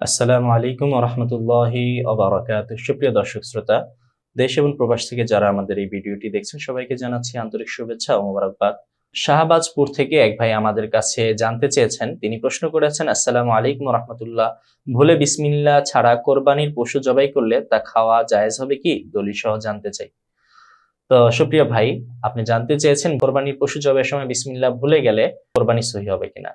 আসসালামু আলাইকুম রহমতুল্লাহি অবরাকাত সুপ্রিয় দর্শক শ্রোতা, দেশ এবং প্রবাস থেকে যারা আমাদের এই ভিডিওটি দেখছেন, সবাইকে জানাচ্ছি আন্তরিক শুভেচ্ছা ও মোবারকবাদ। শাহবাজপুর থেকে এক ভাই আমাদের কাছে জানতে চেয়েছেন। তিনি প্রশ্ন করেছেন, আসসালামু আলাইকুম রহমতুল্লাহ। ভুলে বিসমিল্লা ছাড়া কোরবানির পশু জবাই করলে তা খাওয়া জায়েজ হবে কি? দলিল সহ জানতে চাই। তো সুপ্রিয় ভাই, আপনি জানতে চেয়েছেন, কোরবানির পশু জবাইয়ের সময় বিসমিল্লা ভুলে গেলে কোরবানি সহি হবে কিনা?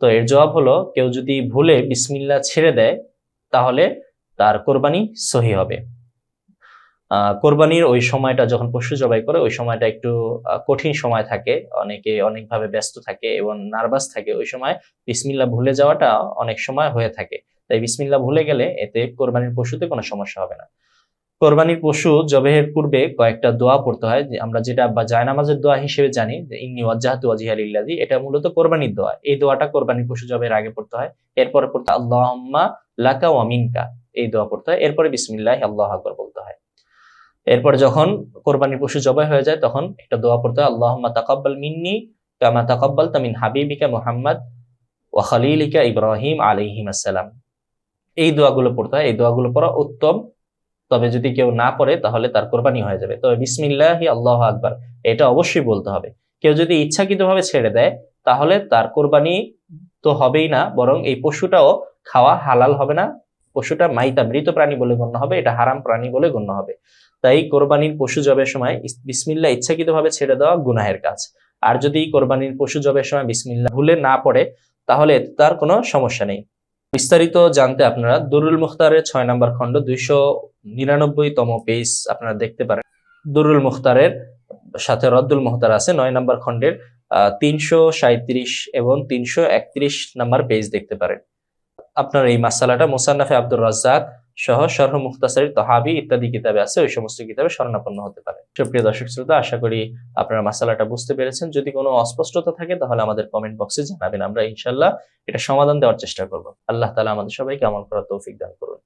তো এর জবাব হলো, কেউ যদি ভুলে বিসমিল্লা ছেড়ে দেয়, তাহলে তার কোরবানি সহি হবে। কোরবানির ওই সময়টা যখন পশু জবাই করে, ওই সময়টা একটু কঠিন সময় থাকে। অনেকে অনেকভাবে ব্যস্ত থাকে এবং নার্ভাস থাকে। ওই সময় বিসমিল্লা ভুলে যাওয়াটা অনেক সময় হয়ে থাকে। তাই বিসমিল্লা ভুলে গেলে এতে কোরবানির পশুতে কোনো সমস্যা হবে না। কোরবানির পশু জবেহের পূর্বে কয়েকটা দোয়া পড়তে হয়, যে আমরা যেটা বা জায়নামাজের দোয়া হিসেবে জানি, যে ইন্নি ওয়াজ্জাহাতু ওয়াজহিয়া লিল্লাহি এটা মূলত কোরবানির দোয়া। এই দোয়াটা কোরবানির পশু জবের আগে পড়তে হয়। এরপরে পড়তে আল্লাহুম্মা লাকা ওয়া মিনকা। এই দোয়া পড়তে হয়। এরপরে বিসমিল্লাহ, আল্লাহ আকবার বলতে হয়। এরপরে যখন কোরবানির পশু জবাই হয়ে যায়, তখন একটা দোয়া পড়তে হয়, আল্লাহুম্মা তাকাব্বাল মিন্নি কামা তাকাব্বালতা মিন হাবিবিকা মুহাম্মদ ওয়া খলিলিকা ইব্রাহিম আলাইহিম আসসালাম। এই দোয়াগুলো পড়তে হয়। এই দোয়াগুলো পড়া উত্তম। তবে যদি কেউ না পড়ে, তাহলে তার কোরবানি হয়ে যাবে। তবে বিসমিল্লাহি আল্লাহ আকবার, এটা অবশ্যই বলতে হবে। কেউ যদি ইচ্ছাকৃতভাবে ছেড়ে দেয়, তাহলে তার কোরবানি তো হবেই না, বরং এই পশুটাও খাওয়া হালাল হবে না। পশুটা মাইতা, মৃত প্রাণী বলে গণ্য হবে, এটা হারাম প্রাণী বলে গণ্য হবে। তাই কোরবানির পশু জবের সময় বিসমিল্লা ইচ্ছাকৃতভাবে ছেড়ে দেওয়া গুনাহের কাজ। আর যদি কোরবানির পশু জবের সময় বিসমিল্লা ভুলে না পড়ে, তাহলে তার কোনো সমস্যা নেই। বিস্তারিত জানতে আপনারা দুরুল মুখতারের ছয় নম্বর খণ্ড দুইশো নিরানব্বই তম পেজ আপনারা দেখতে পারেন। দুরুল মুখতারের সাথে রদ্দুল মুখতার আছে, নয় নম্বর খণ্ডের তিনশো এবং তিনশো একত্রিশ নম্বর পেজ দেখতে পারেন। আপনার এই মাসালাটা মোসান্নাফে আব্দুর রাজ্জাক সহ শরহ মুখতাসারি তহাবি ইত্যাদি কিতাবে আছে, ওই সমস্ত কিতাবে স্বর্ণাপন্ন হতে পারে। সুপ্রিয় দর্শক শ্রোতা, আশা করি আপনারা মাসালাটা বুঝতে পেরেছেন। যদি কোনো অস্পষ্টতা থাকে, তাহলে আমাদের কমেন্ট বক্সে জানাবেন। আমরা ইনশাল্লাহ এটা সমাধান দেওয়ার চেষ্টা করব। আল্লাহ তালা আমাদের সবাইকে আমল করার তৌফিক দান করুন।